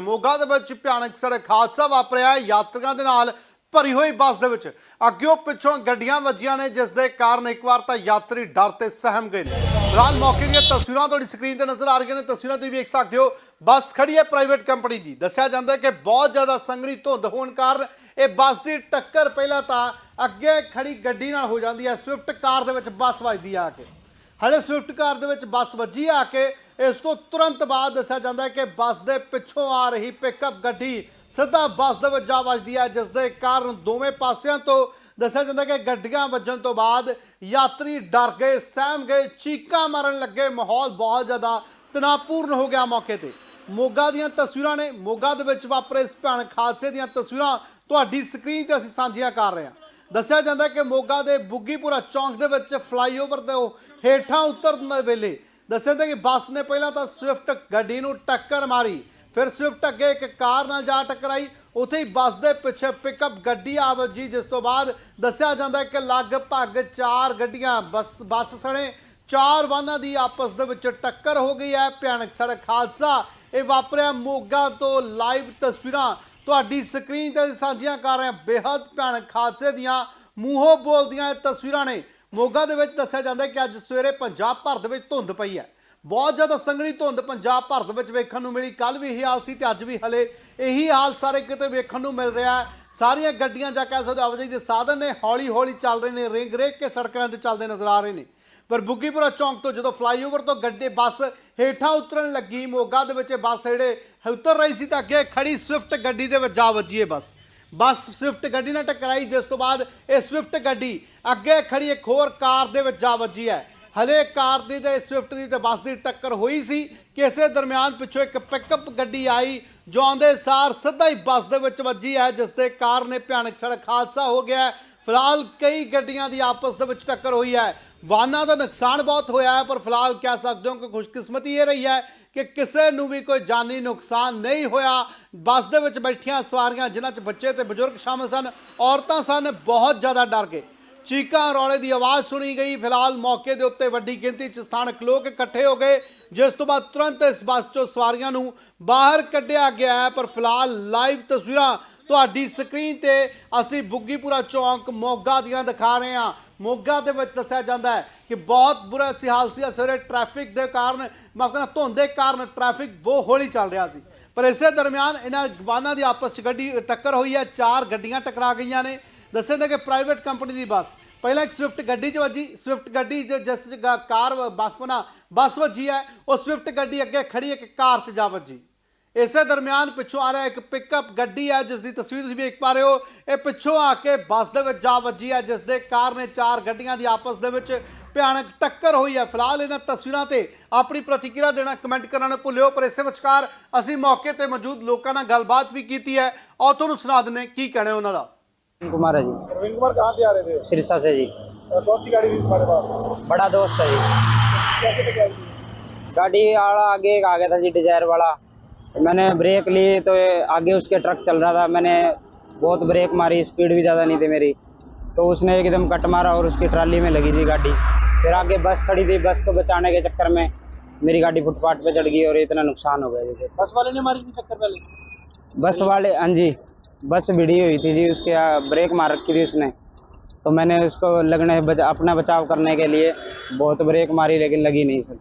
ਮੋਗਾ ਦੇ ਵਿੱਚ ਭਿਆਨਕ ਸੜਕ ਹਾਦਸਾ ਵਾਪਰਿਆ। ਹੈ ਯਾਤਰੀਆਂ ਦੇ ਨਾਲ ਭਰੀ ਹੋਈ ਬੱਸ ਦੇ ਵਿੱਚ ਅੱਗਿਓਂ ਪਿੱਛੋਂ ਗੱਡੀਆਂ ਵੱਜੀਆਂ ਨੇ, ਜਿਸ ਦੇ ਕਾਰਨ ਇੱਕ ਵਾਰ ਤਾਂ ਯਾਤਰੀ ਡਰ ਤੇ ਸਹਿਮ ਗਏ ਨੇ। ਫਿਲਹਾਲ ਮੌਕੇ ਦੀਆਂ ਤਸਵੀਰਾਂ ਤੁਹਾਡੀ ਸਕਰੀਨ ਤੇ ਨਜ਼ਰ ਆ ਰਹੀਆਂ ਨੇ। ਤਸਵੀਰਾਂ ਤੁਸੀਂ ਵੇਖ ਸਕਦੇ ਹੋ, ਬੱਸ ਖੜੀ ਹੈ ਪ੍ਰਾਈਵੇਟ ਕੰਪਨੀ ਦੀ। ਦੱਸਿਆ ਜਾਂਦਾ ਹੈ ਕਿ ਬਹੁਤ ਜ਼ਿਆਦਾ ਸੰਘਣੀ ਧੁੰਦ ਹੋਣ ਕਾਰਨ ਇਹ ਬੱਸ ਦੀ ਟੱਕਰ ਪਹਿਲਾਂ ਤਾਂ ਅੱਗੇ ਖੜੀ ਗੱਡੀ ਨਾਲ ਹੋ ਜਾਂਦੀ ਹੈ। ਸਵਿਫਟ ਕਾਰ ਦੇ ਵਿੱਚ ਬੱਸ ਵੱਜਦੀ ਆ ਕੇ। ਹਲੇ ਸਵਿਫਟ ਕਾਰ ਦੇ ਵਿੱਚ ਬੱਸ ਵੱਜੀ ਆ ਕੇ ਇਸ ਤੋਂ ਤੁਰੰਤ ਬਾਅਦ ਦੱਸਿਆ ਜਾਂਦਾ ਹੈ ਕਿ ਬੱਸ ਦੇ ਪਿੱਛੋਂ ਆ ਰਹੀ ਪਿਕਅਪ ਗੱਡੀ ਸਿੱਧਾ ਬੱਸ ਦੇ ਵਿੱਚ ਜਾ ਵੱਜਦੀ ਹੈ, ਜਿਸ ਦੇ ਕਾਰਨ ਦੋਵੇਂ ਪਾਸਿਆਂ ਤੋਂ ਦੱਸਿਆ ਜਾਂਦਾ ਕਿ ਗੱਡੀਆਂ ਵੱਜਣ ਤੋਂ ਬਾਅਦ ਯਾਤਰੀ ਡਰ ਗਏ, ਸਹਿਮ ਗਏ, ਚੀਕਾਂ ਮਾਰਨ ਲੱਗੇ, ਮਾਹੌਲ ਬਹੁਤ ਜ਼ਿਆਦਾ ਤਣਾਅਪੂਰਨ ਹੋ ਗਿਆ ਮੌਕੇ ਤੇ। ਮੋਗਾ ਦੀਆਂ ਤਸਵੀਰਾਂ ਨੇ, ਮੋਗਾ ਦੇ ਵਿੱਚ ਵਾਪਰੇ ਇਸ ਭਿਆਨਕ ਹਾਦਸੇ ਦੀਆਂ ਤਸਵੀਰਾਂ ਤੁਹਾਡੀ ਸਕਰੀਨ ਤੇ ਅਸੀਂ ਸਾਂਝੀਆਂ ਕਰ ਰਹੇ ਹਾਂ। ਦੱਸਿਆ ਜਾਂਦਾ ਕਿ ਮੋਗਾ ਦੇ ਬੁੱਗੀਪੁਰਾ ਚੌਂਕ ਦੇ ਵਿੱਚ ਫਲਾਈਓਵਰ ਦੇ ਹੇਠਾਂ ਉਤਰਨ ਦੇ ਵੇਲੇ ਦੱਸਿਆ ਜਾਂਦਾ ਕਿ ਬੱਸ ਨੇ ਪਹਿਲਾਂ ਤਾਂ ਸਵਿਫਟ ਗੱਡੀ ਨੂੰ ਟੱਕਰ ਮਾਰੀ, ਫਿਰ ਸਵਿਫਟ ਅੱਗੇ ਇੱਕ ਕਾਰ ਨਾਲ ਜਾ ਟਕਰਾਈ, ਉੱਥੇ ਹੀ ਬੱਸ ਦੇ ਪਿੱਛੇ ਪਿਕਅਪ ਗੱਡੀ ਆ ਵੱਜੀ, ਜਿਸ ਤੋਂ ਬਾਅਦ ਦੱਸਿਆ ਜਾਂਦਾ ਕਿ ਲਗਭਗ ਚਾਰ ਗੱਡੀਆਂ ਬੱਸ ਬੱਸ ਸਣੇ, ਚਾਰ ਵਾਹਨਾਂ ਦੀ ਆਪਸ ਦੇ ਵਿੱਚ ਟੱਕਰ ਹੋ ਗਈ ਹੈ। ਭਿਆਨਕ ਸੜਕ ਹਾਦਸਾ ਇਹ ਵਾਪਰਿਆ ਮੋਗਾ ਤੋਂ ਲਾਈਵ ਤਸਵੀਰਾਂ। ਤੁਹਾਡੀ ਸਕਰੀਨ ਤੇ ਸਾਂਝੀਆਂ ਕਰ ਰਹੇ ਹਾਂ। ਬੇहद ਭਿਆਨਕ ਹਾਦਸੇ ਦੀਆਂ ਮੂੰਹੋਂ ਬੋਲਦੀਆਂ ਇਹ ਤਸਵੀਰਾਂ ਨੇ। ਮੋਗਾ ਦੇ ਵਿੱਚ ਦੱਸਿਆ ਜਾਂਦਾ ਹੈ ਕਿ ਅੱਜ ਸਵੇਰੇ ਪੰਜਾਬ ਭਰ ਦੇ ਵਿੱਚ ਧੁੰਦ ਪਈ ਹੈ। ਬਹੁਤ ਜ਼ਿਆਦਾ ਸੰਘਣੀ ਧੁੰਦ ਪੰਜਾਬ ਭਰ ਦੇ ਵਿੱਚ ਵੇਖਣ ਨੂੰ ਮਿਲੀ। ਕੱਲ ਵੀ ਇਹੀ ਹਾਲ ਸੀ ਤੇ ਅੱਜ ਵੀ ਹਲੇ ਇਹੀ ਹਾਲ ਸਾਰੇ ਕਿਤੇ ਵੇਖਣ ਨੂੰ ਮਿਲ ਰਿਹਾ ਹੈ। ਸਾਰੀਆਂ ਗੱਡੀਆਂ ਜਾਂ ਕਹਿ ਸਕਦੇ ਆਵਾਜਾਈ ਦੇ ਸਾਧਨ ਨੇ ਹੌਲੀ ਹੌਲੀ ਚੱਲ ਰਹੇ ਨੇ ਰਿੰਗ ਰੇਕ ਕੇ ਸੜਕਾਂ ਤੇ ਚੱਲਦੇ ਨਜ਼ਰ ਆ ਰਹੇ ਨੇ। ਪਰ ਬੁੱਗੀਪੁਰਾ ਚੌਂਕ ਤੋਂ ਜਦੋਂ ਫਲਾਈਓਵਰ ਤੋਂ ਗੱਡੀ ਬੱਸ ਹੇਠਾਂ ਉਤਰਨ ਲੱਗੀ, ਮੋਗਾ ਦੇ ਵਿੱਚ ਇਹ ਬੱਸ ਜਿਹੜੇ ਉਤਰ ਰਹੀ ਸੀ ਤਾਂ ਅੱਗੇ ਖੜੀ ਸਵਿਫਟ ਗੱਡੀ ਦੇ ਵਿੱਚ ਜਾ ਵੱਜੀ ਇਹ ਬੱਸ। ਬੱਸ ਸਵਿਫਟ ਗੱਡੀ ਨਾਲ ਟਕਰਾਈ, ਜਿਸ ਤੋਂ ਬਾਅਦ ਇਹ ਸਵਿਫਟ ਗੱਡੀ ਅੱਗੇ ਖੜੀ ਇੱਕ ਹੋਰ ਕਾਰ ਦੇ ਵਿੱਚ ਜਾ ਵੱਜੀ ਹੈ। ਹਲੇ ਕਾਰ ਦੀ ਤੇ ਸਵਿਫਟ ਦੀ ਤੇ ਬੱਸ ਦੀ ਟੱਕਰ ਹੋਈ ਸੀ। ਕਿਸੇ ਦਰਮਿਆਨ ਪਿੱਛੋਂ ਇੱਕ ਪਿਕਅਪ ਗੱਡੀ ਆਈ, ਜੋ ਆਉਂਦੇ ਸਾਰ ਸਿੱਧਾ ਹੀ ਬੱਸ ਦੇ ਵਿੱਚ ਵੱਜੀ ਹੈ, ਜਿਸ ਦੇ ਕਾਰ ਨੇ ਭਿਆਨਕ ਸੜਕ ਹਾਦਸਾ ਹੋ ਗਿਆ ਫਿਲਹਾਲ ਕਈ ਗੱਡੀਆਂ ਦੀ ਆਪਸ ਦੇ ਵਿੱਚ ਟੱਕਰ ਹੋਈ ਹੈ। ਵਾਹਨਾਂ ਦਾ ਨੁਕਸਾਨ ਬਹੁਤ ਹੋਇਆ ਹੈ, ਪਰ ਫਿਲਹਾਲ ਕਹਿ ਸਕਦੇ ਹੋ ਕਿ ਖੁਸ਼ਕਿਸਮਤੀ ਇਹ ਰਹੀ ਹੈ ਕਿ ਕਿਸੇ ਨੂੰ ਵੀ ਕੋਈ ਜਾਨੀ ਨੁਕਸਾਨ ਨਹੀਂ ਹੋਇਆ। ਬੱਸ ਦੇ ਵਿੱਚ ਬੈਠੀਆਂ ਸਵਾਰੀਆਂ, ਜਿਨ੍ਹਾਂ 'ਚ ਬੱਚੇ ਤੇ ਬਜ਼ੁਰਗ ਸ਼ਾਮਲ ਸਨ, ਔਰਤਾਂ ਸਨ, ਬਹੁਤ ਜ਼ਿਆਦਾ ਡਰ ਗਏ। ਚੀਕਾਂ ਰੌਲੇ ਦੀ ਆਵਾਜ਼ ਸੁਣੀ ਗਈ। ਫਿਲਹਾਲ ਮੌਕੇ ਦੇ ਉੱਤੇ ਵੱਡੀ ਗਿਣਤੀ 'ਚ ਸਥਾਨਕ ਲੋਕ ਇਕੱਠੇ ਹੋ ਗਏ, ਜਿਸ ਤੋਂ ਬਾਅਦ ਤੁਰੰਤ ਇਸ ਬੱਸ 'ਚੋਂ ਸਵਾਰੀਆਂ ਨੂੰ ਬਾਹਰ ਕੱਢਿਆ ਗਿਆ ਹੈ। ਪਰ ਫਿਲਹਾਲ ਲਾਈਵ ਤਸਵੀਰਾਂ ਤੁਹਾਡੀ ਸਕਰੀਨ ਤੇ ਅਸੀਂ ਬੁੱਗੀਪੁਰਾ ਚੌਂਕ ਮੋਗਾ ਦੀਆਂ ਦਿਖਾ ਰਹੇ ਹਾਂ। ਮੋਗਾ ਦੇ ਵਿੱਚ ਦੱਸਿਆ ਜਾਂਦਾ ਹੈ ਕਿ ਬਹੁਤ ਬੁਰਾ ਸੀ ਹਾਲ ਸੀ। ਸਵੇਰੇ ਟ੍ਰੈਫਿਕ ਦੇ ਕਾਰਨ ਮਾਫ ਕਰਨਾ ਧੁੰਦ ਦੇ ਕਾਰਨ ਟ੍ਰੈਫਿਕ ਬਹੁਤ ਹੌਲੀ ਚੱਲ ਰਿਹਾ ਸੀ। ਪਰ ਇਸੇ ਦਰਮਿਆਨ ਇਹਨਾਂ ਵਾਹਨਾਂ ਦੀ ਆਪਸ 'ਚ ਗੱਡੀ ਟੱਕਰ ਹੋਈ ਹੈ। ਚਾਰ ਗੱਡੀਆਂ ਟਕਰਾ ਗਈਆਂ ਨੇ। ਦੱਸਿਆ ਜਾਂਦਾ ਕਿ ਪ੍ਰਾਈਵੇਟ ਕੰਪਨੀ ਦੀ ਬੱਸ। ਪਹਿਲਾਂ ਇੱਕ ਸਵਿਫਟ ਗੱਡੀ 'ਚ ਵੱਜੀ। ਸਵਿਫਟ ਗੱਡੀ ਜੋ ਜਿਸ 'ਚ ਗਾ- ਕਾਰ ਬੱਸ ਬਣਾ ਬੱਸ ਵੱਜੀ ਹੈ। ਉਹ ਸਵਿਫਟ ਗੱਡੀ ਅੱਗੇ ਖੜੀ ਇੱਕ ਕਾਰ 'ਚ ਜਾ ਵੱਜੀ। ਇਸੇ ਦਰਮਿਆਨ ਪਿੱਛੋਂ ਆ ਰਿਹਾ ਇੱਕ ਪਿਕਅਪ ਗੱਡੀ ਹੈ, ਜਿਸ ਦੀ ਤਸਵੀਰ ਤੁਸੀਂ ਵੇਖ ਪਾ ਰਹੇ ਹੋ। ਇਹ ਪਿੱਛੋਂ ਆ ਕੇ ਬੱਸ ਦੇ ਵਿੱਚ ਜਾ ਵੱਜੀ ਹੈ, ਜਿਸ ਦੇ ਕਾਰਨ ਇਹ ਚਾਰ ਗੱਡੀਆਂ ਦੀ ਆਪਸ ਦੇ ਵਿੱਚ ਭਿਆਨਕ ਟੱਕਰ ਹੋਈ ਹੈ ਫਿਲਹਾਲ ਇਹਨਾਂ ਤਸਵੀਰਾਂ ਤੇ ਆਪਣੀ ਪ੍ਰਤੀਕਿਰਿਆ ਦੇਣਾ ਕਮੈਂਟ ਕਰਨਾ ਨਾ ਭੁੱਲਿਓ ਪਰ ਇਸੇ ਵਿਚਕਾਰ ਅਸੀਂ ਮੌਕੇ ਤੇ ਮੌਜੂਦ ਲੋਕਾਂ ਨਾਲ ਗੱਲਬਾਤ ਵੀ ਕੀਤੀ ਹੈ ਔਰ ਤੁਹਾਨੂੰ ਸੁਣਾ ਦਿੰਦੇ ਹਾਂ ਕੀ ਕਹਿਣਾ ਉਹਨਾਂ ਦਾ कुमार है जी प्रवीण कुमार कहाँ से आ रहे थे सिरसा से जी अ, कौन सी गाड़ी थी तुम्हारे पास बड़ा दोस्त है जी कैसे टकराई थी गाड़ी आड़ा आगे एक आ गया था जी डिजायर वाला मैंने ब्रेक ली तो ये आगे उसके ट्रक चल रहा था मैंने बहुत ब्रेक मारी स्पीड भी ज़्यादा नहीं थी मेरी तो उसने एकदम कट मारा और उसकी ट्राली में लगी थी गाड़ी फिर आगे बस खड़ी थी बस को बचाने के चक्कर में मेरी गाड़ी फुटपाथ पे चढ़ गई और इतना नुकसान हो गया जी। बस वाले ने मारी थी टक्कर पहले? बस वाले हाँ जी बस भिड़ी हुई थी जी उसके ब्रेक मार रखी थी उसने। तो मैंने उसको लगने बचा, अपना बचाव करने के लिए बहुत ब्रेक मारी लेकिन लगी नहीं सर।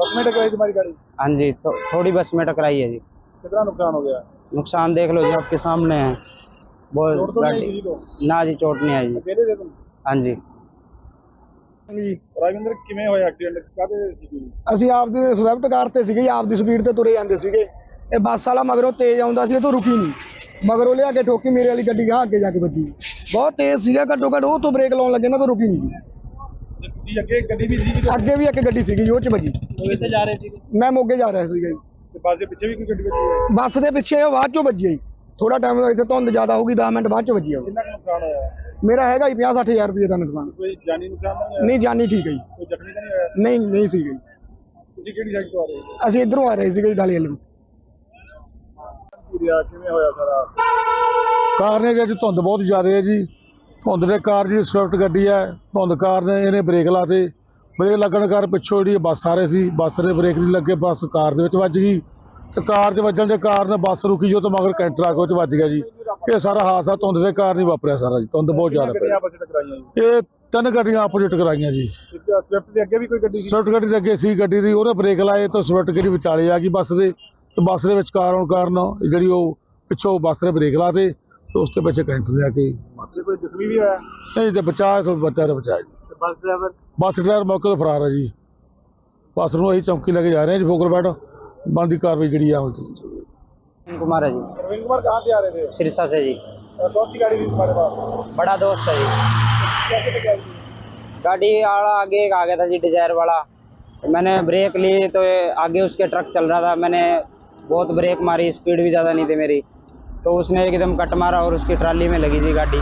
बस में टकराई तुम्हारी गाड़ी? हाँ जी तो थोड़ी बस में टकराई है जी। कितना नुकसान हो गया? नुकसान देख लो जी आपके सामने है। बहुत तो गाड़ी- ना जी चोट नहीं आई हाँ जी। जी ਰਾਜਿੰਦਰ ਕਿਵੇਂ ਹੋਇਆ ਐਕਸੀਡੈਂਟ ਕਾਹਦੇ ਸੀ ਅਸੀਂ ਆਪਦੀ ਸਵਿਫਟ ਕਾਰ ਤੇ ਸੀਗੇ ਜੀ, ਆਪਦੀ ਸਪੀਡ ਤੇ ਤੁਰੇ ਜਾਂਦੇ ਸੀਗੇ। ਇਹ ਬੱਸ ਵਾਲਾ ਮਗਰੋਂ ਤੇਜ਼ ਆਉਂਦਾ ਸੀ ਇਹ ਤੋਂ ਰੁਕੀ ਨਹੀਂ। ਮਗਰੋਂ ਲਿਆ ਕੇ ਠੋਕੀ ਮੇਰੇ ਵਾਲੀ ਗੱਡੀ ਗਾਂ ਅੱਗੇ ਜਾ ਕੇ ਵੱਜੀ। ਬਹੁਤ ਤੇਜ਼ ਸੀਗਾ ਘੱਟੋ ਘੱਟ ਉਹ ਤੋਂ ਬ੍ਰੇਕ ਲਾਉਣ ਲੱਗੇ ਨਾ ਤਾਂ ਰੁਕੀ ਨਹੀਂ ਜੀ। ਜੀ ਅੱਗੇ ਗੱਡੀ ਵੀ ਸੀ ਅੱਗੇ ਵੀ ਇੱਕ ਗੱਡੀ ਸੀਗੀ ਜੀ, ਉਹ ਚ ਵੱਜੀ। ਕਿੱਥੇ ਜਾ ਰਹੇ ਸੀ ਮੈਂ ਮੋਗੇ ਜਾ ਰਿਹਾ ਸੀਗਾ ਜੀ। ਤੇ ਬੱਸ ਦੇ ਪਿੱਛੇ ਵੀ ਕੋਈ ਗੱਡੀ ਵੱਜੀ ਬੱਸ ਦੇ ਪਿੱਛੇ ਉਹ ਬਾਅਦ ਚੋਂ ਵੱਜੀ ਜੀ। ਥੋੜਾ ਟਾਈਮ ਇੱਥੇ ਧੁੰਦ ਜ਼ਿਆਦਾ ਹੋਊਗੀ 10 ਮਿੰਟ ਬਾਅਦ ਚ ਵੱਜੀ ਉਹ। ਕਿੰਨਾ ਕੁ ਨੁਕਸਾਨ ਹੋਇਆ? ਮੇਰਾ ਹੈਗਾ ਜੀ 50 60000 ਰੁਪਏ ਦਾ ਨੁਕਸਾਨ। ਕੋਈ ਜਾਨੀ ਨੁਕਸਾਨ ਨਹੀਂ ਹੋਇਆ? ਨਹੀਂ ਜਾਨੀ ਠੀਕ ਹੈ ਜੀ। ਕੋਈ ਜ਼ਖਮੀ ਤਾਂ ਨਹੀਂ ਹੋਇਆ? ਨਹੀਂ ਨਹੀਂ ਸੀਗਾ ਜੀ। ਤੁਸੀਂ ਕਿਹੜੀ ਸਾਈਡ ਤੋਂ ਆ ਰਹੇ ਹੋ? ਅਸੀਂ ਇਧਰੋਂ ਆ ਰਹੇ ਸੀਗੇ ਜੀ ਢਾਲੀ ਵੱਲੋਂ ਕਿਵੇਂ ਹੋਇਆ ਸਾਰਾ? ਕਾਰਨ ਇਹ ਜੀ ਧੁੰਦ ਬਹੁਤ ਜ਼ਿਆਦਾ ਹੈ ਜੀ। ਧੁੰਦ ਦੇ ਕਾਰਨ ਜਿਹੜੀ ਸਵਿਫਟ ਗੱਡੀ ਹੈ ਧੁੰਦ ਕਾਰਨ ਇਹਨੇ ਬ੍ਰੇਕ ਲਾਤੇ ਬ੍ਰੇਕ ਲੱਗਣ ਕਾਰਨ ਪਿੱਛੋਂ ਜਿਹੜੀ ਬੱਸ ਆ ਰਹੀ ਸੀ ਬੱਸ ਦੇ ਬ੍ਰੇਕ ਨਹੀਂ ਲੱਗੇ ਬੱਸ ਕਾਰ ਦੇ ਵਿੱਚ ਵੱਜ ਗਈ। ਤੇ ਕਾਰ 'ਚ ਵੱਜਣ ਦੇ ਕਾਰਨ ਬੱਸ ਰੁਕੀ ਜੋ ਤੇ ਮਗਰ ਕੈਂਟਰ ਆ ਕੇ ਉਹ 'ਚ ਵੱਜ ਗਿਆ ਜੀ। ਇਹ ਸਾਰਾ ਹਾਦਸਾ ਧੁੰਦ ਦੇ ਕਾਰਨ ਹੀ ਵਾਪਰਿਆ ਸਾਰਾ ਜੀ ਧੁੰਦ ਬਹੁਤ ਜ਼ਿਆਦਾ ਪਈ। ਆਪਸ ਵਿੱਚ ਟਕਰਾਈਆਂ ਜੀ? ਇਹ ਤਿੰਨ ਗੱਡੀਆਂ ਆਪੋਜੀਟ ਕਰਾਈਆਂ ਜੀ। ਸਵਿਫਟ ਦੇ ਅੱਗੇ ਵੀ ਕੋਈ ਗੱਡੀ ਸੀ? ਸਵਿਫਟ ਗੱਡੀ ਦੇ ਅੱਗੇ ਸੀ ਗੱਡੀ ਦੀ ਉਹਨੇ ਬ੍ਰੇਕ ਲਾਏ ਤਾਂ ਸਵਿਫਟ ਗੱਡੀ ਵਿਚਾਲੇ ਆ ਗਈ ਬੱਸ ਦੇ ਤੇ ਬੱਸ ਦੇ ਵਿਚਕਾਰ ਆਉਣ ਕਾਰਨ ਜਿਹੜੀ ਉਹ ਪਿੱਛੋਂ ਬੱਸ ਨੇ ਬ੍ਰੇਕ ਲਾਤੇ ਤੇ ਉਸ ਤੇ ਪਿੱਛੇ ਕੈਂਟਰ ਦੇ ਆ ਕੇ ਤੇ ਕੋਈ ਜ਼ਖਮੀ ਵੀ ਹੋਇਆ? ਨਹੀਂ ਤੇ ਬਚਾਇਆ ਤੋਂ ਬੱਚਾ ਤੇ ਬਚਾਇਆ ਜੀ। Bus driver? ਬੱਸ ਡਰਾਈਵਰ ਮੌਕੇ ਤੋਂ ਫਰਾਰ ਹੈ ਜੀ। ਬੱਸ ਨੂੰ ਅਸੀਂ ਚੌਂਕੀ ਲੈ ਕੇ ਜਾ ਰਹੇ ਹਾਂ ਜੀ ਫੋਕਰਬੈਟ ਬੰਦੀ ਕਾਰਵਾਈ ਜਿਹੜੀ ਆ ਉਹ ਚੱਲ। प्रवीण कुमार है जी। प्रवीण कुमार कहाँ से आ रहे थे? सिरसा से जी। कौन सी गाड़ी थी तुम्हारे पास? बड़ा दोस्त है जी। गाड़ी? आड़ा आगे आ गया था जी डिज़ायर वाला। मैंने ब्रेक ली तो आगे उसके ट्रक चल रहा था। मैंने बहुत ब्रेक मारी स्पीड भी ज़्यादा नहीं थी मेरी। तो उसने एकदम कट मारा और उसकी ट्राली में लगी थी गाड़ी।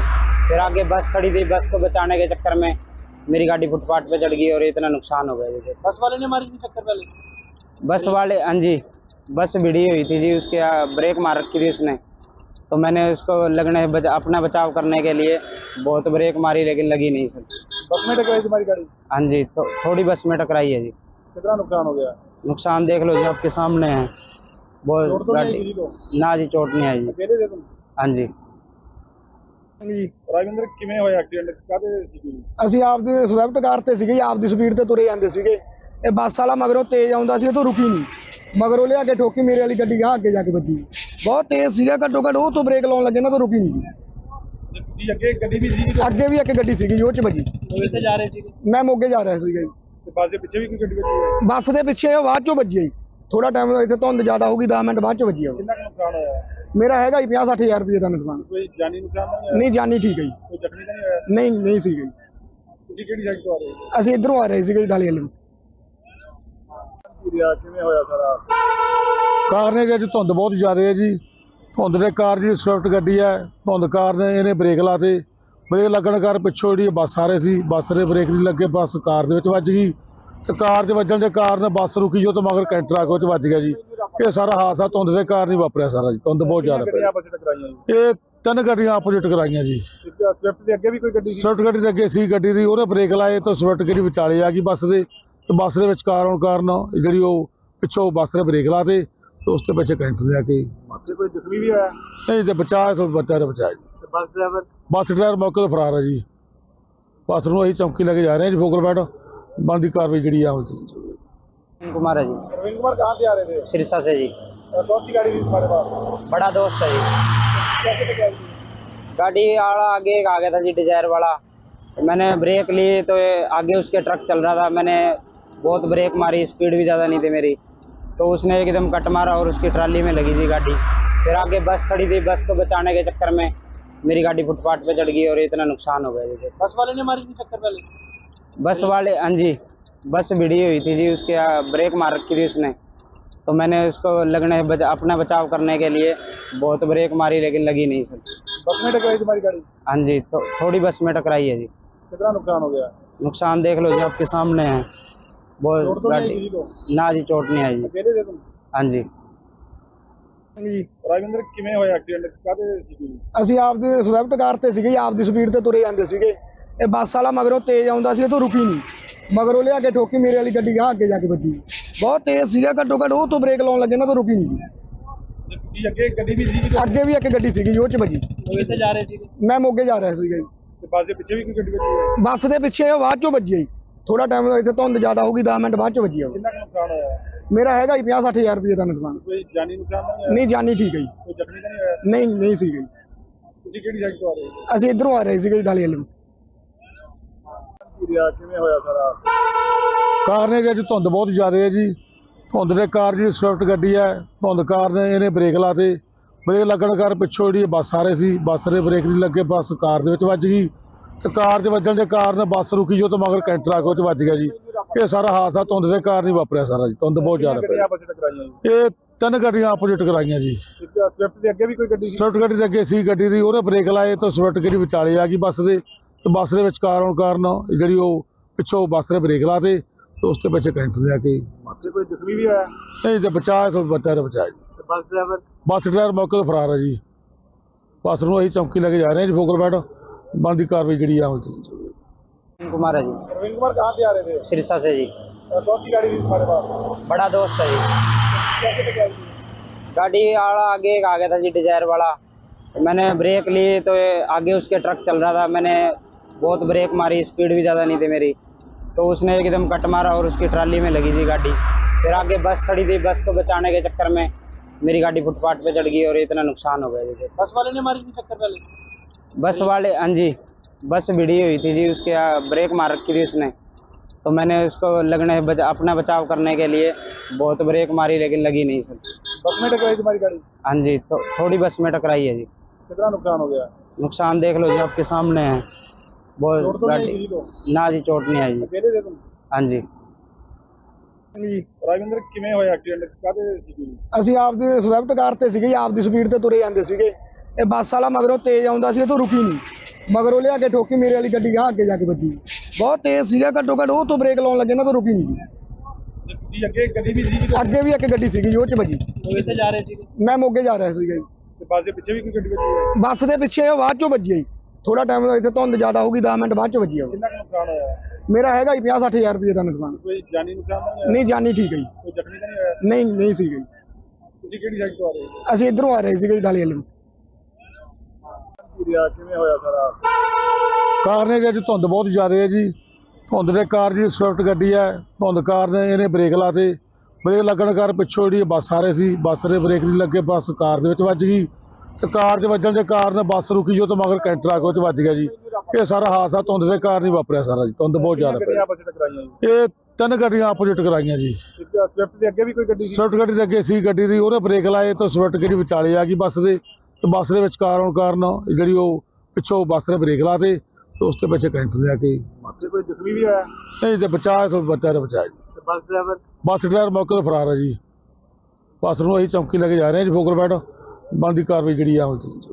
फिर आगे बस खड़ी थी बस को बचाने के चक्कर में मेरी गाड़ी फुटपाथ पे चढ़ गई और इतना नुकसान हो गया बस वाले ने मारी थी चक्कर वाले बस वाले हाँ जी। बस भिड़ी हुई थी जी उसके आ, ब्रेक मार रखी थी उसने तो मैंने उसको लगने बचा, अपना बचाव करने के लिए बहुत ब्रेक मारी लेकिन लगी नहीं सर बस में टकराई तुम्हारी गाड़ी हाँ जी तो थोड़ी बस में टकराई है जी कितना नुकसान हो गया नुकसान देख लो जी आपके सामने है चोट बहुत तो नहीं आई गाड़ी किसी को ना जी चोट नहीं आई जी अकेले थे तुम हाँ जी ਜੀ ਰਾਜਿੰਦਰ ਕਿਵੇਂ ਹੋਇਆ ਐਕਸੀਡੈਂਟ ਕਾਹਦੇ ਸੀ ਅਸੀਂ ਆਪਦੀ ਸਵਿਫਟ ਕਾਰ ਤੇ ਸੀਗੇ ਜੀ, ਆਪਦੀ ਸਪੀਡ ਤੇ ਤੁਰੇ ਜਾਂਦੇ ਸੀਗੇ ਇਹ ਬੱਸ ਵਾਲਾ ਮਗਰੋਂ ਤੇਜ਼ ਆਉਂਦਾ ਸੀ ਉਹ ਤੋਂ ਰੁਕੀ ਨਹੀਂ ਮਗਰੋਂ ਲਿਆ ਕੇ ਠੋਕੀ ਮੇਰੇ ਵਾਲੀ ਗੱਡੀ ਗਾਂ ਅੱਗੇ ਜਾ ਕੇ ਵੱਜੀ। ਬਹੁਤ ਤੇਜ਼ ਸੀਗਾ ਘੱਟੋ ਘੱਟ ਉਹ ਤੋਂ ਬ੍ਰੇਕ ਲਾਉਣ ਲੱਗੇ ਨਾ ਤਾਂ ਰੁਕੀ ਨਹੀਂ ਜੀ। ਅੱਗੇ ਗੱਡੀ ਵੀ ਸੀ। ਅੱਗੇ ਵੀ ਇੱਕ ਗੱਡੀ ਸੀਗੀ ਉਹ ਚ ਵੱਜੀ। ਕਿੱਥੇ ਜਾ ਰਹੇ ਸੀ ਮੈਂ ਮੋਗੇ ਜਾ ਰਿਹਾ ਸੀਗਾ ਜੀ। ਬੱਸ ਦੇ ਪਿੱਛੇ ਵੀ ਕੋਈ ਗੱਡੀ ਵੱਜੀ ਹੈ ਬੱਸ ਦੇ ਪਿੱਛੇ ਉਹ ਬਾਅਦ ਚੋਂ ਵੱਜੀ ਆ ਜੀ। ਥੋੜਾ ਟਾਈਮ ਇੱਥੇ ਧੁੰਦ ਜ਼ਿਆਦਾ ਹੋਊਗੀ 10 ਮਿੰਟ ਬਾਅਦ ਚੋਂ ਵੱਜੀ ਆ ਉਹ। ਕਿੰਨਾ ਨੁਕਸਾਨ ਹੋਇਆ? ਮੇਰਾ ਹੈਗਾ ਜੀ 50 60 ਹਜ਼ਾਰ ਰੁਪਏ ਦਾ ਨੁਕਸਾਨ। ਕੋਈ ਜਾਨੀ ਨੁਕਸਾਨ ਨਹੀਂ ਜਾਨੀ ਠੀਕ ਹੈ ਜੀ। ਕੋਈ ਜ਼ਖਮੀ ਤਾਂ ਨਹੀਂ ਹੋਇਆ? ਨਹੀਂ ਨਹੀਂ ਸੀਗਾ ਜੀ। ਤੁਸੀਂ ਕਿਹੜੀ ਸਾਈਡ ਤੋਂ ਆ ਰਹੇ ਹੋ? ਅਸੀਂ ਇਧਰੋਂ ਆ ਰਹੇ ਸੀਗੇ ਜੀ ਡਾਲੇ ਵਾਲੇ। ਨੂੰ ਪੂਰੀਆ ਕਿਵੇਂ ਹੋਇਆ ਸਾਰਾ? ਕਾਰਨ ਇਹ ਜੀ ਧੁੰਦ ਬਹੁਤ ਜ਼ਿਆਦਾ ਹੈ ਜੀ। ਧੁੰਦ ਦੇ ਕਾਰਨ ਜਿਹੜੀ ਸਵਿਫਟ ਗੱਡੀ ਹੈ ਧੁੰਦ ਕਾਰਨ ਇਹਨੇ ਬ੍ਰੇਕ ਲਾਤੇ। ਬ੍ਰੇਕ ਲੱਗਣ ਕਾਰਨ ਪਿੱਛੋਂ ਜਿਹੜੀ ਬੱਸ ਆ ਰਹੀ ਸੀ ਬੱਸ ਦੇ ਬ੍ਰੇਕ ਨਹੀਂ ਲੱਗੇ ਬੱਸ ਕਾਰ ਦੇ ਵਿੱਚ ਵੱਜ ਗਈ। ਤੇ ਕਾਰ 'ਚ ਵੱਜਣ ਦੇ ਕਾਰਨ ਬੱਸ ਰੁਕੀ ਜੋ ਤੇ ਮਗਰ ਕੈਂਟਰ ਆ ਕੇ ਉਹ 'ਚ ਵੱਜ ਗਿਆ ਜੀ। ਇਹ ਸਾਰਾ ਹਾਦਸਾ ਧੁੰਦ ਦੇ ਕਾਰਨ ਹੀ ਵਾਪਰਿਆ ਸਾਰਾ ਜੀ। ਧੁੰਦ ਬਹੁਤ ਜ਼ਿਆਦਾ ਪਈ। ਇਹ ਤਿੰਨ ਗੱਡੀਆਂ ਆਪੋਜੀਟ ਕਰਾਈਆਂ ਜੀ। ਸਵਿਫਟ ਦੇ ਅੱਗੇ ਵੀ ਕੋਈ ਗੱਡੀ ਸੀ? ਸਵਿਫਟ ਗੱਡੀ ਦੇ ਅੱਗੇ ਸੀ ਗੱਡੀ ਦੀ ਉਹਨੇ ਬ੍ਰੇਕ ਲਾਏ ਤਾਂ ਸਵਿਫਟ ਗੱਡੀ ਵਿਚਾਲੇ ਆ ਗਈ ਬੱਸ ਦੇ। ਤੇ ਬੱਸ ਦੇ ਵਿਚਕਾਰ ਆਉਣ ਕਾਰਨ ਜਿਹੜੀ ਉਹ ਪਿੱਛੋਂ ਬੱਸ ਨੇ ਬ੍ਰੇਕ ਲਾਤੇ ਤੇ ਉਸ ਤੇ ਪਿੱਛੇ ਕੈਂਟਰ ਦੇ ਆ ਕੇ ਤੇ ਕੋਈ ਜ਼ਖਮੀ ਵੀ ਹੋਇਆ ਨਹੀਂ ਤੇ ਬਚਾਇਆ ਤੋਂ ਬੱਚਾ ਤੇ ਬਚਾਇਆ ਜੀ ਤੇ ਬੱਸ ਡਰਾਈਵਰ ਬੱਸ ਡਰਾਈਵਰ ਮੌਕੇ ਤੋਂ ਫਰਾਰ ਹੈ ਜੀ ਬੱਸ ਨੂੰ ਅਸੀਂ ਚੌਂਕੀ ਲੈ ਕੇ ਜਾ ਰਹੇ ਹਾਂ ਜੀ ਫੋਕਰਬੈਟ ਬੰਦੀ ਕਾਰਵਾਈ ਜਿਹੜੀ ਆ ਉਹ ਚੱਲ ਰਹੀ ਹੈ कुमार है जी प्रवीण कुमार कहाँ से आ रहे थे सिरसा से जी और कौन सी गाड़ी थी तुम्हारे पास बड़ा दोस्त है जी कैसे टकराई थी गाड़ी आड़ा आगे एक आ गया था जी डिजायर वाला मैंने ब्रेक ली तो ये आगे उसके ट्रक चल रहा था मैंने बहुत ब्रेक मारी स्पीड भी ज़्यादा नहीं थी मेरी। तो उसने एकदम कट मारा और उसकी ट्राली में लगी थी गाड़ी। फिर आगे बस खड़ी थी बस को बचाने के चक्कर में मेरी गाड़ी फुटपाथ पे चढ़ गई और इतना नुकसान हो गया मुझे बस वाले ने मारी थी टक्कर पहले? बस वाले हाँ जी बस भिड़ी हुई थी जी उसके ब्रेक मार रखी थी उसने। तो मैंने उसको लगने बचा, अपना बचाव करने के लिए बहुत ब्रेक मारी लेकिन लगी नहीं सर। बस में टकराई तुम्हारी गाड़ी? हाँ जी तो थोड़ी बस में टकराई है जी। कितना नुकसान हो गया? नुकसान देख लो जी आपके सामने है। ਬਹੁਤ गाड़ी ਨਾ ਜੀ ਚੋਟ ਨਹੀਂ ਆਈ ਜੀ। ਹਾਂਜੀ। ਰਾਜਿੰਦਰ ਕਿਵੇਂ ਹੋਇਆ ਐਕਸੀਡੈਂਟ ਕਾਹਦੇ ਸੀ ਤੁਸੀਂ? ਅਸੀਂ ਆਪਦੀ ਸਵਿਫਟ ਕਾਰ ਤੇ ਸੀਗੇ ਆਪ ਦੀ ਸਪੀਡ ਤੇ ਤੁਰੇ ਜਾਂਦੇ ਸੀਗੇ। ਇਹ ਬੱਸ ਵਾਲਾ ਮਗਰੋਂ ਤੇਜ਼ ਆਉਂਦਾ ਸੀ ਉਹ ਤੋਂ ਰੁਕੀ ਨਹੀਂ। ਮਗਰੋਂ ਲਿਆ ਕੇ ਠੋਕੀ ਮੇਰੇ ਵਾਲੀ ਗੱਡੀ ਗਾਂ ਅੱਗੇ ਜਾ ਕੇ ਵੱਜੀ। ਬਹੁਤ ਤੇਜ਼ ਸੀਗਾ ਘੱਟੋ ਘੱਟ ਉਹ ਤੋਂ ਬ੍ਰੇਕ ਲਾਉਣ ਲੱਗੇ ਨਾ ਤਾਂ ਰੁਕੀ ਨਹੀਂ ਅੱਗੇ ਵੀ ਇੱਕ ਗੱਡੀ ਸੀਗੀ ਉਹ ਚ ਵੱਜੀ। ਮੈਂ ਮੋਗੇ ਜਾ ਰਿਹਾ ਸੀਗਾ ਬੱਸ ਦੇ ਪਿੱਛੇ ਵੀ ਕੋਈ ਗੱਡੀ ਵੱਜੀ ਬੱਸ ਦੇ ਪਿੱਛੇ ਉਹ ਬਾਅਦ ਚੋਂ ਵੱਜੀ ਥੋੜਾ ਟਾਈਮ ਇੱਥੇ ਧੁੰਦ ਜ਼ਿਆਦਾ ਹੋਊਗੀ 10 ਮਿੰਟ ਬਾਅਦ ਚੋਂ ਵੱਜੀ ਆ ਉਹ। ਕਿੰਨਾ ਕੁ ਨੁਕਸਾਨ ਹੋਇਆ? ਮੇਰਾ ਹੈਗਾ ਜੀ 50 60 ਹਜ਼ਾਰ ਰੁਪਏ ਦਾ ਨੁਕਸਾਨ। ਕੋਈ ਜਾਨੀ ਨੁਕਸਾਨ ਤਾਂ ਨਹੀਂ ਹੋਇਆ? ਨਹੀਂ ਜਾਨੀ ਠੀਕ ਹੈ ਜੀ। ਕੋਈ ਜ਼ਖਮੀ ਤਾਂ ਨਹੀਂ ਹੋਇਆ? ਨਹੀਂ ਨਹੀਂ ਸੀਗਾ ਜੀ। ਤੁਸੀਂ ਕਿਹੜੀ ਸਾਈਡ ਤੋਂ ਆ ਰਹੇ ਹੋ? ਅਸੀਂ ਇਧਰੋਂ ਆ ਰਹੇ ਸੀਗੇ ਜੀ, ਡਾਲੇ ਵਾਲੇ ਨੂੰ। ਪੂਰੀਆ ਕਿਵੇਂ ਹੋਇਆ ਸਾਰਾ? ਕਾਰਨ ਇਹ ਜੀ ਧੁੰਦ ਬਹੁਤ ਜ਼ਿਆਦਾ ਹੈ ਜੀ। ਧੁੰਦ ਦੇ ਕਾਰਨ ਜਿਹੜੀ ਸਵਿਫਟ ਗੱਡੀ ਹੈ ਧੁੰਦ ਕਾਰਨ ਇਹਨੇ ਬ੍ਰੇਕ ਲਾਤੇ ਬ੍ਰੇਕ ਲੱਗਣ ਕਾਰਨ ਪਿੱਛੋਂ ਜਿਹੜੀ ਬੱਸ ਆ ਰਹੀ ਸੀ ਬੱਸ ਦੇ ਬ੍ਰੇਕ ਨਹੀਂ ਲੱਗੇ ਬੱਸ ਕਾਰ ਦੇ ਵਿੱਚ ਵੱਜ ਗਈ। ਤੇ ਕਾਰ 'ਚ ਵੱਜਣ ਦੇ ਕਾਰਨ ਬੱਸ ਰੁਕੀ ਜੋ ਤੇ ਮਗਰ ਕੈਂਟਰ ਆ ਕੇ ਉਹ 'ਚ ਵੱਜ ਗਿਆ ਜੀ। ਇਹ ਸਾਰਾ ਹਾਦਸਾ ਧੁੰਦ ਦੇ ਕਾਰਨ ਹੀ ਵਾਪਰਿਆ ਸਾਰਾ ਜੀ ਧੁੰਦ ਬਹੁਤ ਜ਼ਿਆਦਾ ਪਈ। ਇਹ ਤਿੰਨ ਗੱਡੀਆਂ ਆਪੋਜੀਟ ਕਰਾਈਆਂ ਜੀ। ਸਵਿਫਟ ਦੇ ਅੱਗੇ ਵੀ ਕੋਈ ਗੱਡੀ ਸੀ? ਸਵਿਫਟ ਗੱਡੀ ਦੇ ਅੱਗੇ ਸੀ ਗੱਡੀ ਦੀ ਉਹਨੇ ਬ੍ਰੇਕ ਲਾਏ ਤਾਂ ਸਵਿਫਟ ਗੱਡੀ ਵਿਚਾਲੇ ਆ ਗਈ ਬੱਸ ਦੇ ਤੇ ਬੱਸ ਦੇ ਵਿਚਕਾਰ ਆਉਣ ਕਾਰਨ ਜਿਹੜੀ ਉਹ ਪਿੱਛੋਂ ਬੱਸ ਨੇ ਬ੍ਰੇਕ ਲਾਤੇ ਤੇ ਉਸ ਤੇ ਪਿੱਛੇ ਕੈਂਟਰ ਦੇ ਆ ਕੇ ਤੇ ਕੋਈ ਜ਼ਖਮੀ ਵੀ ਹੋਇਆ? ਨਹੀਂ ਤੇ ਬਚਾਇਆ ਤੋਂ ਬੱਚਾ ਤੇ ਬਚਾਇਆ ਜੀ। Bus driver? ਬੱਸ ਡਰਾਈਵਰ ਮੌਕੇ ਤੋਂ ਫਰਾਰ ਹੈ ਜੀ। ਬੱਸ ਨੂੰ ਅਸੀਂ ਚੌਂਕੀ ਲੈ ਕੇ ਜਾ ਰਹੇ ਹਾਂ ਜੀ ਫੋਕਰਬੈਟ बनती कार्रवाई जी कुमार है जी प्रवीण कुमार कहाँ से आ रहे थे सिरसा से जी गाड़ी थी तुम्हारे पास बड़ा दोस्त है जी गाड़ी वाला आगे आ गया था जी डिज़ायर वाला मैंने ब्रेक ली तो आगे उसके ट्रक चल रहा था मैंने बहुत ब्रेक मारी स्पीड भी ज़्यादा नहीं थी मेरी तो उसने एकदम कट मारा और उसकी ट्राली में लगी थी गाड़ी फिर आगे बस खड़ी थी बस को बचाने के चक्कर में मेरी गाड़ी फुटपाथ पे चढ़ गई और इतना नुकसान हो गया बस वाले ने मारी थी चक्कर वाली बस वाले हाँ जी बस भिड़ी हुई थी जी उसके आ, ब्रेक मार रखी थी उसने तो मैंने उसको लगने बचा, अपना बचाव करने के लिए बहुत ब्रेक मारी लेकिन लगी नहीं सर बस में टकराई तुम्हारी गाड़ी हाँ जी तो थोड़ी बस में टकराई है जी कितना नुकसान हो गया नुकसान देख लो जी आपके सामने है चोट बहुत तो नहीं आई गाड़ी किसी को ना जी चोट नहीं आई जी अकेले थे तुम हाँ जी ਜੀ ਰਾਜਿੰਦਰ ਕਿਵੇਂ ਹੋਇਆ ਐਕਸੀਡੈਂਟ ਕਾਹਦੇ ਸੀ ਅਸੀਂ ਆਪਦੀ ਸਵਿਫਟ ਕਾਰ ਤੇ ਸੀਗੇ ਜੀ, ਆਪਦੀ ਸਪੀਡ ਤੇ ਤੁਰੇ ਜਾਂਦੇ ਸੀਗੇ ਇਹ ਬੱਸ ਵਾਲਾ ਮਗਰੋਂ ਤੇਜ਼ ਆਉਂਦਾ ਸੀ ਇਹ ਤੋਂ ਰੁਕੀ ਨਹੀਂ। ਮਗਰੋਂ ਲਿਆ ਕੇ ਠੋਕੀ ਮੇਰੇ ਵਾਲੀ ਗੱਡੀ ਗਾਂ ਅੱਗੇ ਜਾ ਕੇ ਵੱਜੀ। ਬਹੁਤ ਤੇਜ਼ ਸੀਗਾ ਘੱਟੋ ਘੱਟ ਉਹ ਤੋਂ ਬ੍ਰੇਕ ਲਾਉਣ ਲੱਗੇ ਨਾ ਤਾਂ ਰੁਕੀ ਨਹੀਂ। ਅੱਗੇ ਗੱਡੀ ਵੀ ਅੱਗੇ ਵੀ ਇੱਕ ਗੱਡੀ ਸੀਗੀ ਉਹ ਚ ਵੱਜੀ। ਕਿੱਥੇ ਜਾ ਰਹੇ ਸੀ ਮੈਂ ਮੋਗੇ ਜਾ ਰਿਹਾ ਸੀਗਾ ਜੀ। ਤੇ ਬੱਸ ਦੇ ਪਿੱਛੇ ਵੀ ਕੋਈ ਗੱਡੀ ਵੱਜੀ ਹੈ ਬੱਸ ਦੇ ਪਿੱਛੇ ਉਹ ਬਾਅਦ ਚੋਂ ਵੱਜੀ ਆ ਜੀ। ਥੋੜਾ ਟਾਈਮ ਇੱਥੇ ਧੁੰਦ ਜ਼ਿਆਦਾ ਹੋਊਗੀ 10 ਮਿੰਟ ਬਾਅਦ ਚ ਵੱਜੀ ਆ ਉਹ। ਕਿੰਨਾ ਕੁ ਨੁਕਸਾਨ ਹੋਇਆ ਮੇਰਾ ਹੈਗਾ ਜੀ 50 60000 ਰੁਪਏ ਦਾ ਨੁਕਸਾਨ। ਕੋਈ ਜਾਨੀ ਨੁਕਸਾਨ ਤਾਂ ਨਹੀਂ ਜਾਨੀ ਠੀਕ ਹੈ ਜੀ। ਕੋਈ ਜ਼ਖਮੀ ਤਾਂ ਨਹੀਂ ਹੋਇਆ? ਨਹੀਂ ਨਹੀਂ ਸੀਗਾ ਜੀ। ਤੁਸੀਂ ਕਿਹੜੀ ਸਾਈਡ ਤੋਂ ਆ ਰਹੇ ਹੋ? ਅਸੀਂ ਇਧਰੋਂ ਆ ਰਹੇ ਸੀਗੇ ਜੀ ਡਾਲੀ ਵਾਲੇ ਕਿਰਿਆ ਕਿਵੇਂ ਹੋਇਆ ਸਾਰਾ? ਕਾਰਨ ਇਹ ਜੀ ਅੱਜ ਧੁੰਦ ਬਹੁਤ ਜ਼ਿਆਦਾ ਹੈ ਜੀ। ਧੁੰਦ ਦੇ ਕਾਰਨ ਜਿਹੜੀ ਸਵਿਫਟ ਗੱਡੀ ਹੈ ਧੁੰਦ ਕਾਰਨ ਇਹਨੇ ਬ੍ਰੇਕ ਲਾਤੇ ਬ੍ਰੇਕ ਲੱਗਣ ਕਾਰਨ ਪਿੱਛੋਂ ਜਿਹੜੀ ਬੱਸ ਆ ਰਹੀ ਸੀ ਬੱਸ ਦੇ ਬ੍ਰੇਕ ਨਹੀਂ ਲੱਗੇ ਬੱਸ ਕਾਰ ਦੇ ਵਿੱਚ ਵੱਜ ਗਈ। ਤੇ ਕਾਰ 'ਚ ਵੱਜਣ ਦੇ ਕਾਰਨ ਬੱਸ ਰੁਕੀ ਜੋ ਤੇ ਮਗਰ ਕੈਂਟਰ ਆ ਕੇ ਉਹ 'ਚ ਵੱਜ ਗਿਆ ਜੀ। ਇਹ ਸਾਰਾ ਹਾਦਸਾ ਧੁੰਦ ਦੇ ਕਾਰਨ ਹੀ ਵਾਪਰਿਆ ਸਾਰਾ ਜੀ। ਧੁੰਦ ਬਹੁਤ ਜ਼ਿਆਦਾ ਪਈ। ਆਪਸ ਵਿੱਚ ਇਹ ਤਿੰਨ ਗੱਡੀਆਂ ਆਪੋਜ਼ਿਟ ਟਕਰਾਈਆਂ ਜੀ। ਸਵਿਫਟ ਦੇ ਅੱਗੇ ਵੀ ਕੋਈ ਗੱਡੀ ਸੀ? ਸਵਿਫਟ ਗੱਡੀ ਦੇ ਅੱਗੇ ਸੀ ਗੱਡੀ ਦੀ ਉਹਨੇ ਬ੍ਰੇਕ ਲਾਏ ਤਾਂ ਸਵਿਫਟ ਗੱਡੀ ਵਿਚਾਲੇ ਆ ਗਈ ਬੱਸ ਦੇ। ਤੇ ਬੱਸ ਦੇ ਵਿਚਕਾਰ ਆਉਣ ਕਾਰਨ ਜਿਹੜੀ ਉਹ ਪਿੱਛੋਂ ਬੱਸ ਨੇ ਬ੍ਰੇਕ ਲਾਤੇ ਤੇ ਉਸ ਤੇ ਪਿੱਛੇ ਕੈਂਟਰ ਲਿਆ ਕੇ। ਤੇ ਕੋਈ ਜ਼ਖਮੀ ਵੀ ਹੋਇਆ? ਨਹੀਂ ਤੇ ਬਚਾਇਆ ਤੋਂ ਬੱਚਾ ਤੇ ਬਚਾਇਆ ਜੀ। ਤੇ ਬੱਸ ਡਰਾਈਵਰ? ਬੱਸ ਡਰਾਈਵਰ ਮੌਕੇ ਤੋਂ ਫਰਾਰ ਹੈ ਜੀ। ਬੱਸ ਨੂੰ ਅਸੀਂ ਚੌਂਕੀ ਲੈ ਕੇ ਜਾ ਰਹੇ ਹਾਂ ਜੀ ਫੋਕਲ ਬੈਠ ਬਣਦੀ ਕਾਰਵਾਈ ਜਿਹੜੀ ਆ ਹੁਣ